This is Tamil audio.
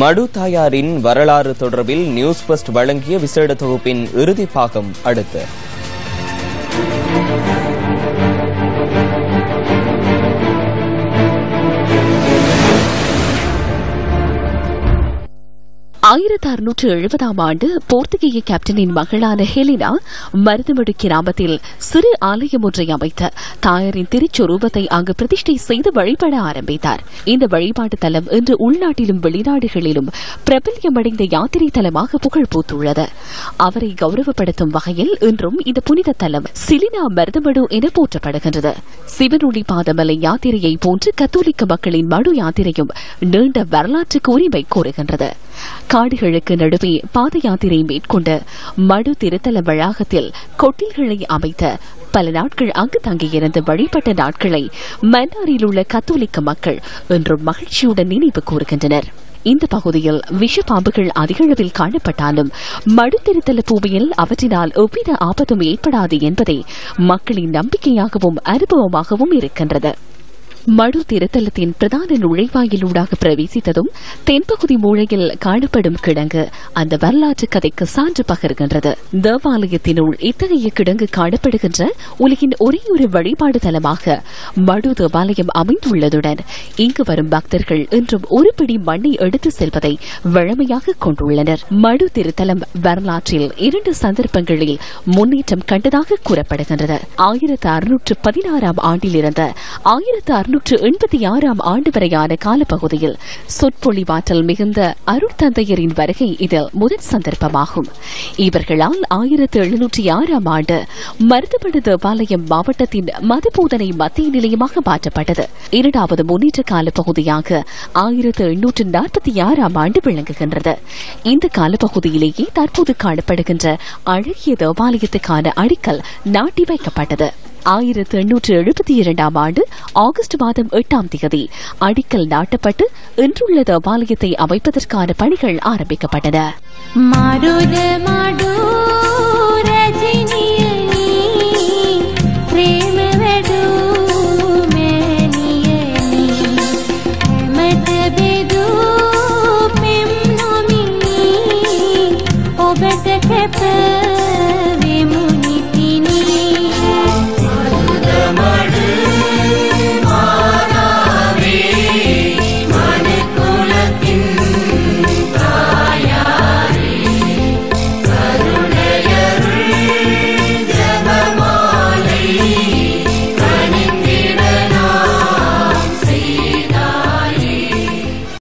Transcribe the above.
மடு தாயாரின் வரலாறு தொடர்பில் நியூஸ் பஸ்ட் வழங்கிய விசேட தொகுப்பின் இறுதி பாகம் அடுத்து. ஆயிரத்தி அறுநூற்று எழுபதாம் ஆண்டு போர்த்துகீய கேப்டனின் மகளான ஹெலினா மருதமடு கிராமத்தில் சிறு ஆலயம் ஒன்றை அமைத்த தாயாரின் திருச்சொரூபத்தை அங்கு பிரதிஷ்டை செய்து வழிபட ஆரம்பித்தார். இந்த வழிபாட்டு தலம் இன்று உள்நாட்டிலும் வெளிநாடுகளிலும் பிரபல்யமடைந்த யாத்திரை தலமாக புகழ் பூத்துள்ளது. அவரை கௌரவப்படுத்தும் வகையில் இன்றும் இந்த புனித தலம் சிலினா மருதமடு என போற்றப்படுகின்றது. சிவனொளி பாதமலை யாத்திரையை போன்று கத்தோலிக்க மக்களின் மடு யாத்திரையும் நீண்ட வரலாற்றுக்கு உரிமை கோருகின்றது. காடுகளுக்கு நடுவே பாத யாத்திரை மேற்கொண்ட மடு திருத்தல வளாகத்தில் கொட்டில்களை அமைத்த பல நாட்கள் அங்கு தங்கியிருந்து வழிபட்ட நாட்களை மன்னாரில் உள்ள கத்தோலிக்க மக்கள் இன்றும் மகிழ்ச்சியுடன் நினைவு கூறுகின்றனர். இந்த பகுதியில் விஷப்பாம்புகள் அதிகளவில் காணப்பட்டாலும் மடுத்திருத்தல பூமியில் அவற்றினால் எவ்வித ஆபத்தும் ஏற்படாது என்பதே மக்களின் நம்பிக்கையாகவும் அனுபவமாகவும் இருக்கின்றது. மடு திருத்தலத்தின் பிரதான நுழைவாயிலூடாக பிரவேசித்ததும் தென்பகுதி மூலையில் காணப்படும் கிடங்கு அந்த வரலாற்று கதைக்கு சான்று பகர்கின்றது. தேவாலயத்தினுள் இத்தகைய கிடங்கு காணப்படுகின்ற உலகின் ஒரே ஒரு வழிபாடு தலமாக மடு தேவாலயம் அமைந்துள்ளதுடன் இங்கு வரும் பக்தர்கள் இன்றும் ஒரு பிடி மண்ணை எடுத்து செல்வதை வழமையாக கொண்டுள்ளனர். மடு திருத்தலம் வரலாற்றில் இரண்டு சந்தர்ப்பங்களில் முன்னேற்றம் கண்டதாக கூறப்படுகின்றது. ஆயிரத்து அறுநூற்று பதினாறாம் ஆண்டிலிருந்து ஆயிரத்து எழுநூற்று எண்பத்தி ஆறாம் ஆண்டு வரையான காலப்பகுதியில் சொற்பொழிவாற்றல் மிகுந்த அருட்தந்தையரின் வருகை இதில் முதல் சந்தர்ப்பமாகும். இவர்களால் ஆயிரத்து எழுநூற்றி ஆறாம் ஆண்டு மருதுபடு தேவாலயம் மாவட்டத்தின் மதுபோதனை மத்திய நிலையமாக மாற்றப்பட்டது. இரண்டாவது முன்னேற்ற காலப்பகுதியாக ஆயிரத்து எண்ணூற்று நாற்பத்தி ஆறாம் ஆண்டு விளங்குகின்றது. இந்த காலப்பகுதியிலேயே தற்போது காணப்படுகின்ற அழகிய தேவாலயத்துக்கான அடிக்கல் நாட்டி வைக்கப்பட்டது. ஆயிரத்து எண்ணூற்று எழுபத்தி இரண்டாம் ஆண்டு ஆகஸ்ட் மாதம் எட்டாம் தேதி அடிக்கல் நாட்டப்பட்டு இன்றுள்ள தேவாலயத்தை அமைப்பதற்கான பணிகள் ஆரம்பிக்கப்பட்டன. மாடு